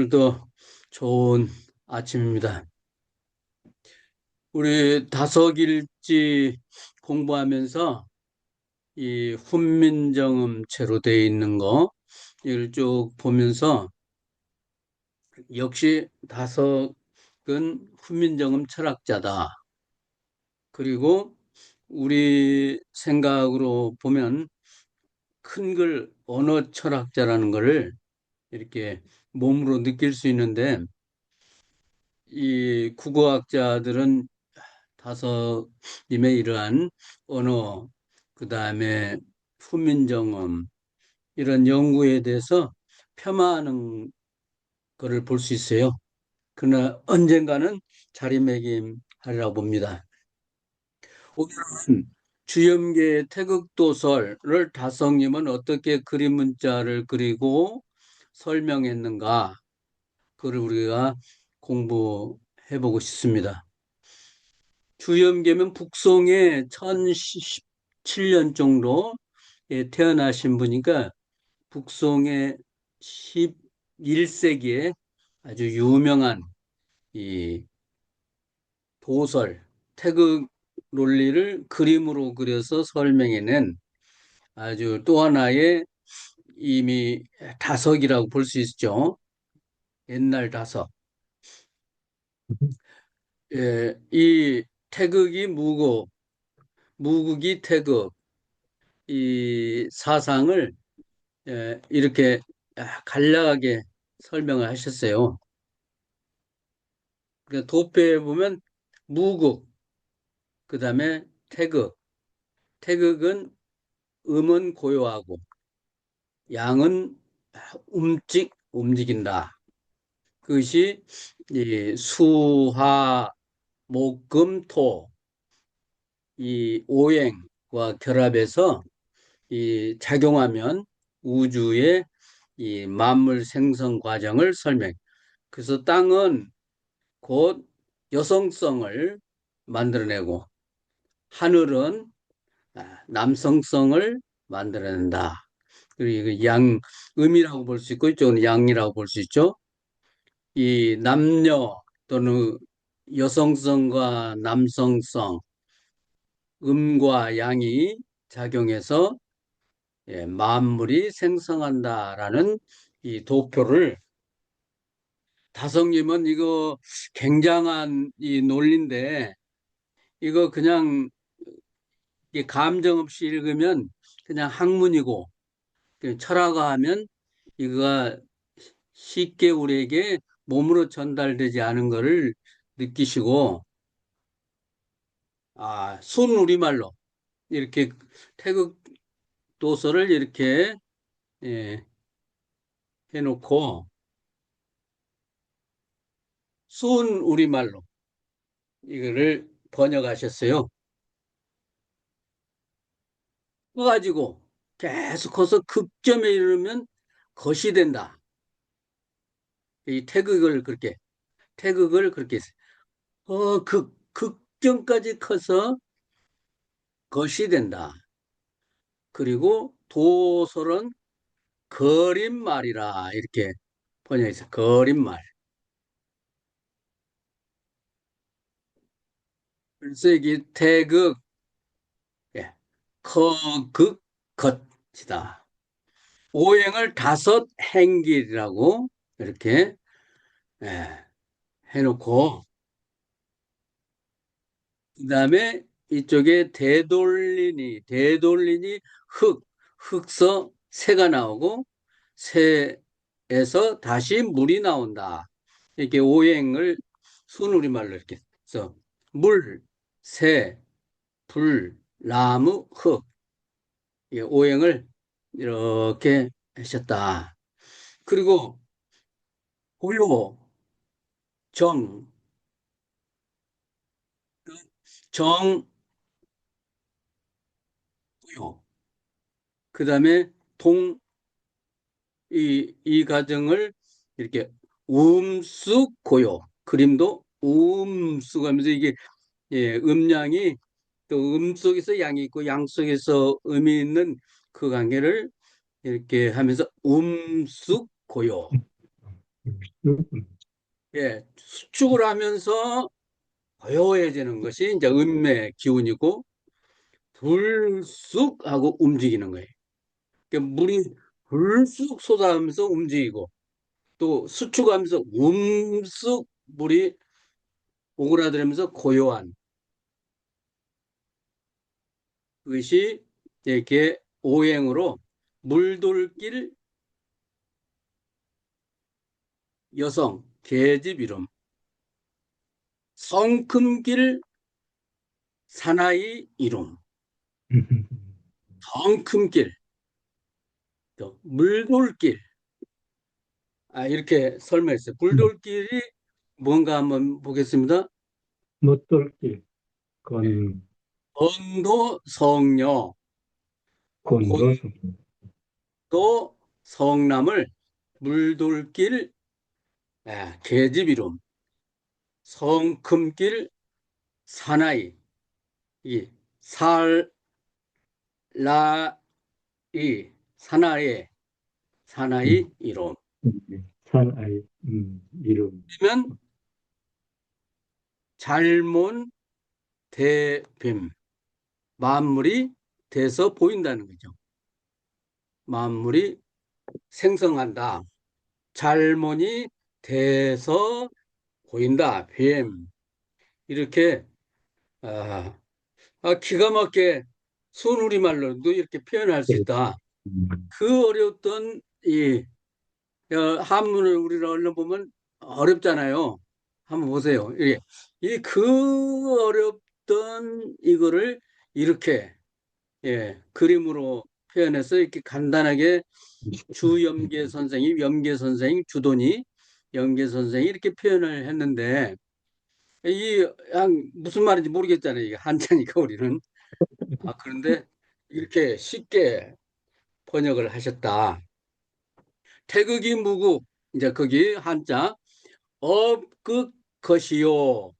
오늘도 좋은 아침입니다. 우리 다섯일지 공부하면서 이 훈민정음체로 되어 있는 거 이걸 쭉 보면서 역시 다섯은 훈민정음 철학자다. 그리고 우리 생각으로 보면 큰 글 언어 철학자라는 것을 이렇게 몸으로 느낄 수 있는데 이 국어학자들은 다섯님의 이러한 언어, 그 다음에 훈민정음 이런 연구에 대해서 폄하하는 것을 볼 수 있어요. 그러나 언젠가는 자리매김하리라고 봅니다. 오늘은 주염계 태극도설을 다성님은 어떻게 그림 문자를 그리고 설명했는가 그걸 우리가 공부해 보고 싶습니다. 주염계면 북송에 1017년 정도에 태어나신 분이니까 북송의 11세기에 아주 유명한 이 도설, 태극 논리를 그림으로 그려서 설명해낸 아주 또 하나의 이미 다석이라고 볼 수 있죠. 옛날 다석. 예, 이 태극이 무국, 무국이 태극, 이 사상을 예, 이렇게 간략하게 설명을 하셨어요. 그러니까 도표에 보면 무국, 그 다음에 태극. 태극은 음은 고요하고 양은 움직, 움직인다. 그것이 수화, 목금, 토, 이 오행과 결합해서 이 작용하면 우주의 이 만물 생성 과정을 설명. 그래서 땅은 곧 여성성을 만들어내고 하늘은 남성성을 만들어낸다. 그리고 양, 음이라고 볼 수 있고 이쪽은 양이라고 볼 수 있죠. 이 남녀 또는 여성성과 남성성, 음과 양이 작용해서 예, 만물이 생성한다라는 이 도표를 다성님은 이거 굉장한 이 논리인데 이거 그냥 감정 없이 읽으면 그냥 학문이고 철학화하면 이거가 쉽게 우리에게 몸으로 전달되지 않은 것을 느끼시고 아, 순 우리말로 이렇게 태극 도서를 이렇게 예, 해놓고 순 우리말로 이거를 번역하셨어요. 그가지고 계속 커서 극점에 이르면 것이 된다. 이 태극을 그렇게 태극을 그렇게 어, 극, 극점까지 커서 것이 된다. 그리고 도설은 거린말이라 이렇게 번역해서 거린말. 그래서 이게 태극, 예, 커극, 겉 이다. 오행을 다섯 행길이라고 이렇게 예, 해놓고 그 다음에 이쪽에 대돌린이 대돌린이 흙 흙서 새가 나오고 새에서 다시 물이 나온다. 이렇게 오행을 순우리말로 이렇게 써 물, 새, 불, 나무, 흙 오행을 이렇게 하셨다. 그리고 고요, 정, 정, 고요. 그 다음에 동, 이, 이 과정을 이렇게 음숙 고요. 그림도 음숙 하면서 이게 예, 음량이 또 음 속에서 양이 있고 양 속에서 음이 있는 그 관계를 이렇게 하면서 음숙 고요. 음, 예, 수축을 하면서 고요해지는 것이 이제 음의 기운이고 불쑥 하고 움직이는 거예요. 그러니까 물이 불쑥 쏟아가면서 움직이고 또 수축하면서 움쑥 물이 오그라들면서 고요한 그것이 이렇게 오행으로 물돌길 여성 계집 이름 성큼길 사나이 이름 음, 성큼길 또 물돌길 아 이렇게 설명했어요. 물돌길이 뭔가 한번 보겠습니다. 못돌길, 건, 언도 성녀 곤도서, 또 성남을 물돌길 아, 계집 이름 성큼길 사나이 이 살라이 사나이 사나이 이름 산 아이, 음, 이름, 그러면 잘몬 대뱀 만물이 돼서 보인다는 거죠. 만물이 생성한다. 잘몬이 돼서 보인다. 뱀 이렇게 아, 아, 기가 막히게 순우리말로도 이렇게 표현할 수 있다. 음, 그 어려웠던 이 어, 한문을 우리가 얼른 보면 어렵잖아요. 한번 보세요. 이게 이 그 어렵던 이거를 이렇게 예, 그림으로 표현해서 이렇게 간단하게 주염계 선생이 염계 선생 주돈이 염계 선생이 이렇게 표현을 했는데 이 양 무슨 말인지 모르겠잖아요. 이게 한자니까 우리는 아 그런데 이렇게 쉽게 번역을 하셨다. 태극이 무국 이제 거기 한자 업극 것이요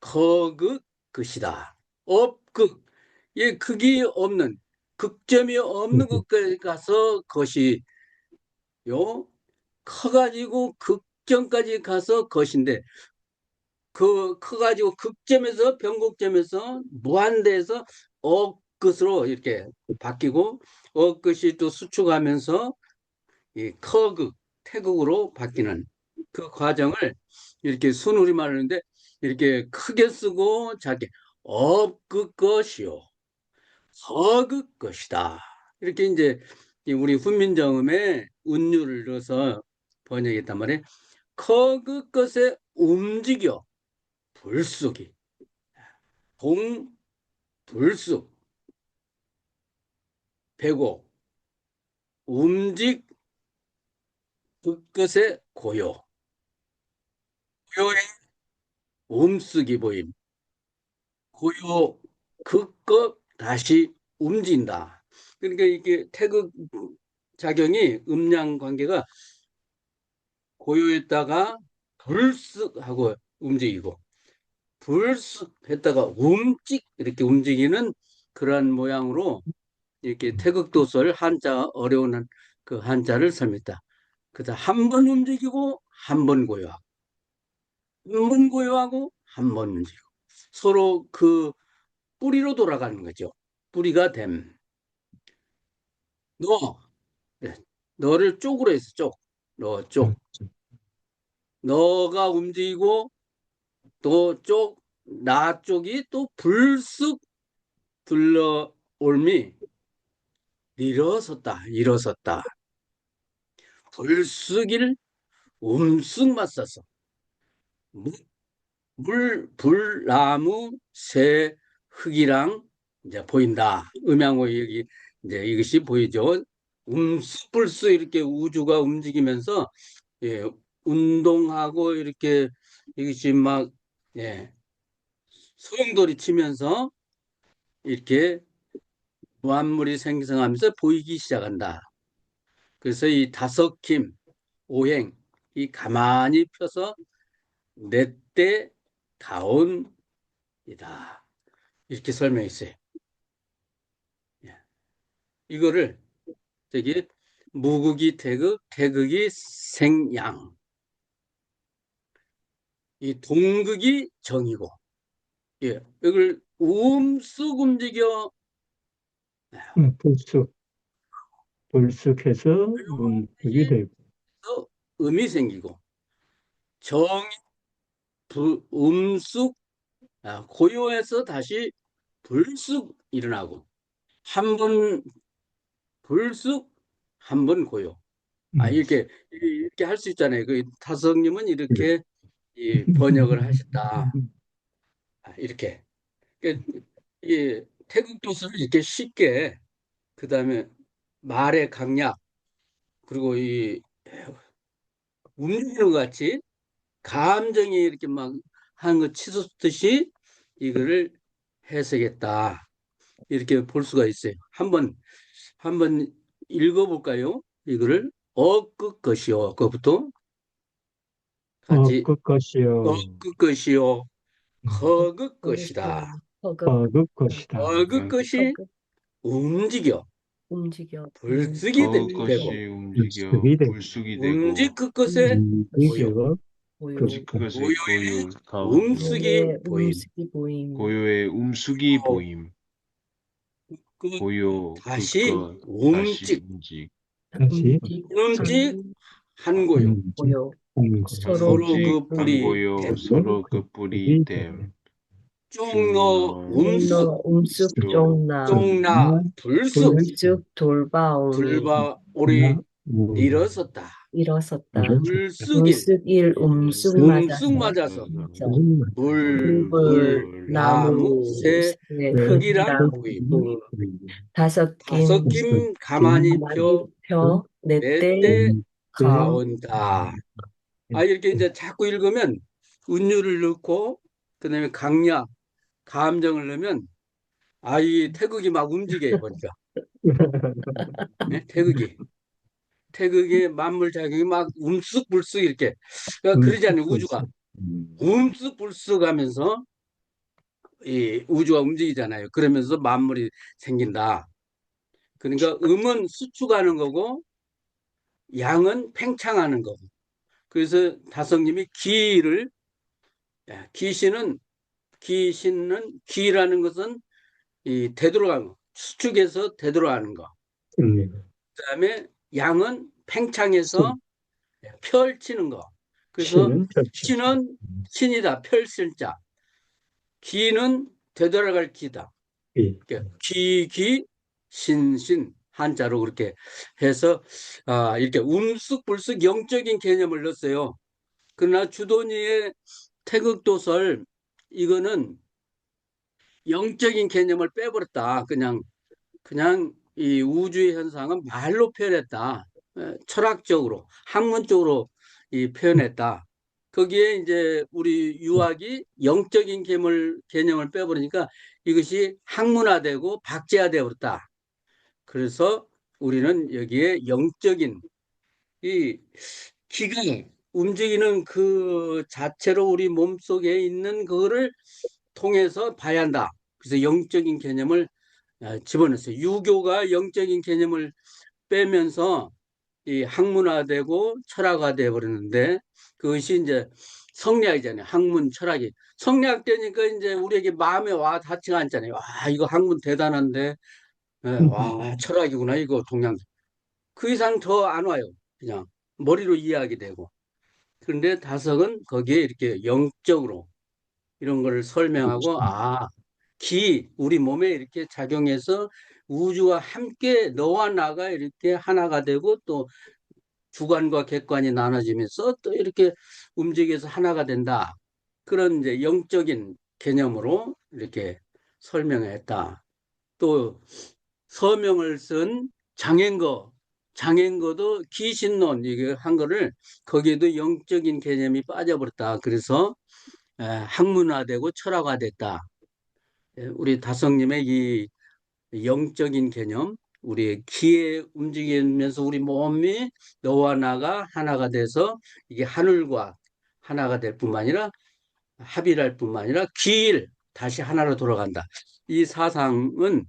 거극 것이다. 업극 이 극이 없는 극점이 없는 것까지 가서 것이 요. 커가지고 극점까지 가서 것인데 그 커가지고 극점에서 변곡점에서 무한대에서 억끝으로 이렇게 바뀌고 억끝이 또 수축하면서 이 커극 태극으로 바뀌는 그 과정을 이렇게 순우리말로 하는데 이렇게 크게 쓰고 작게 업그 것이요 허그 것이다. 이렇게 이제 우리 훈민정음에 운율을 넣어서 번역했단 말이에요 커그 것에 움직여 불쑥이. 동 불쑥. 배고. 움직 그것의 고요. 고요의 움쓰기 보임. 고요 그것 다시 움직인다 그러니까 이게 태극 작용이 음양 관계가 고요했다가 불쑥 하고 움직이고 불쑥 했다가 움찍 이렇게 움직이는 그러한 모양으로 이렇게 태극도설 한자 어려운 그 한자를 설명했다. 그래서 한번 움직이고 한 번 고요하고 한 번 고요하고 한 번 움직이고 서로 그 뿌리로 돌아가는 거죠. 뿌리가 됨. 너 네, 너를 쪽으로 해서 쪽. 너 쪽. 너가 움직이고 또 쪽, 나 쪽이 또 불쑥 들러올미 일어섰다, 일어섰다. 불쑥일 움쑥 맞서서 물, 불나무, 새, 흙이랑 이제 보인다. 음양호 여기 이제 이것이 보이죠. 움쑥불쑥 이렇게 우주가 움직이면서 예, 운동하고 이렇게 이것이 막 예, 소용돌이 치면서 이렇게 무한물이 생성하면서 보이기 시작한다. 그래서 이 다섯킴, 오행, 이 가만히 펴서 넷대 가온이다. 이렇게 설명했어요. 예. 이거를 저기 무국이 태극, 태극이 생양. 이 동극이 정이고, 예, 이걸 움쑥 움직여. 음, 불쑥, 불쑥해서 음숙이 되고, 서 음이 생기고, 정이 불, 음쑥, 아, 고요해서 다시 불쑥 일어나고, 한 번 불쑥, 한 번 고요. 아, 음, 이렇게, 이렇게 할 수 있잖아요. 그 타성님은 이렇게 이 번역을 하셨다. 아, 이렇게. 그, 이 태국 도서를 이렇게 쉽게, 그 다음에 말의 강약, 그리고 이 움직이는 것 같이 감정이 이렇게 막 하는 거 치솟듯이 이거를 해석했다. 이렇게 볼 수가 있어요. 한번, 한번 읽어볼까요? 이거를 어끝 것이요. 그것부터 같이 어, 끝 것이요, 어끝 것이요. 허긋 것이다. 어극 것이다. 어긋 것이 허급, 움직여 움직여. 불쑥이 되- 것이 되고 움직여 불쑥이 되고. 불쑥이 되고 움직 그 것에 움직여, 고요. 움직 그것의 고요의 고요 고요의 보임. 음숙이 보임. 고요의 움숙이 어, 보임 그 고요 다시 그것 움직. 다시 움직 다시 움직, 움직 한 고요. 움직, 고요. 한 거. 서로 서로 움직 그 뿌리 고요 됨. 서로 그 뿌리 됨 쪽너 움쑥 너 음숙 쭉. 쫑나. 쪽나 불쑥 불쑥 돌바오니. 불바 오리 음, 일어섰다. 일어섰다. 음숙 음쑥 맞아서. 맞아서 불, 불, 불, 나무, 새, 흙이랑 보임. 다섯 김 다섯 김 가만히 펴 펴, 넷대 넷대 가온. 가온다. 아, 이렇게 이제 자꾸 읽으면 운율을 넣고, 그 다음에 강약, 감정을 넣으면, 아, 이 태극이 막 움직여요, 보니까. 네? 태극이. 태극의 만물작용이 막 움쑥불쑥 이렇게. 그러니까 그러잖아요, 우주가. 음, 움쑥불쑥 하면서 이 우주가 움직이잖아요. 그러면서 만물이 생긴다. 그러니까 음은 수축하는 거고, 양은 팽창하는 거고. 그래서 다성님이 기를 예, 기신은 기신은 기라는 것은 이 되돌아가는 거, 수축해서 되돌아가는 거. 음, 그다음에 양은 팽창해서 펼치는 거. 그래서 신은 신이다 펼칠자. 기는 되돌아갈 기다. 이, 그러니까 기 기 신 신 한자로 그렇게 해서 아, 이렇게 움쑥불쑥 영적인 개념을 넣었어요. 그러나 주도니의 태극도설 이거는 영적인 개념을 빼버렸다. 그냥 그냥 이 우주의 현상은 말로 표현했다. 에, 철학적으로 학문적으로 이 표현했다. 거기에 이제 우리 유학이 영적인 개념을 개념을 빼버리니까 이것이 학문화되고 박제화되어 버렸다. 그래서 우리는 여기에 영적인 이 기가 움직이는 그 자체로 우리 몸속에 있는 그거를 통해서 봐야 한다. 그래서 영적인 개념을 아, 집어넣었어요. 유교가 영적인 개념을 빼면서 이 학문화되고 철학화돼 버렸는데 그것이 이제 성리학이잖아요. 학문 철학이 성리학 되니까 이제 우리에게 마음에 와 닿지가 않잖아요. 와 이거 학문 대단한데 예, 와 철학이구나 이거 동양 그 이상 더 안 와요. 그냥 머리로 이해하게 되고 그런데 다석은 거기에 이렇게 영적으로 이런 거를 설명하고 아, 기 우리 몸에 이렇게 작용해서 우주와 함께 너와 나가 이렇게 하나가 되고 또 주관과 객관이 나눠지면서 또 이렇게 움직여서 하나가 된다. 그런 이제 영적인 개념으로 이렇게 설명했다. 또 서명을 쓴 장행거, 장행거도 기신론 이게 한 거를 거기에도 영적인 개념이 빠져버렸다. 그래서 에, 학문화되고 철학화됐다. 예, 우리 다성님의 이 영적인 개념, 우리의 기에 움직이면서 우리 몸이 너와 나가 하나가 돼서 이게 하늘과 하나가 될 뿐만 아니라 합일할 뿐만 아니라 기일 다시 하나로 돌아간다. 이 사상은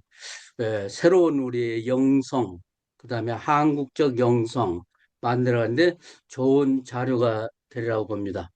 에, 새로운 우리의 영성, 그 다음에 한국적 영성 만들어가는데 좋은 자료가 되리라고 봅니다.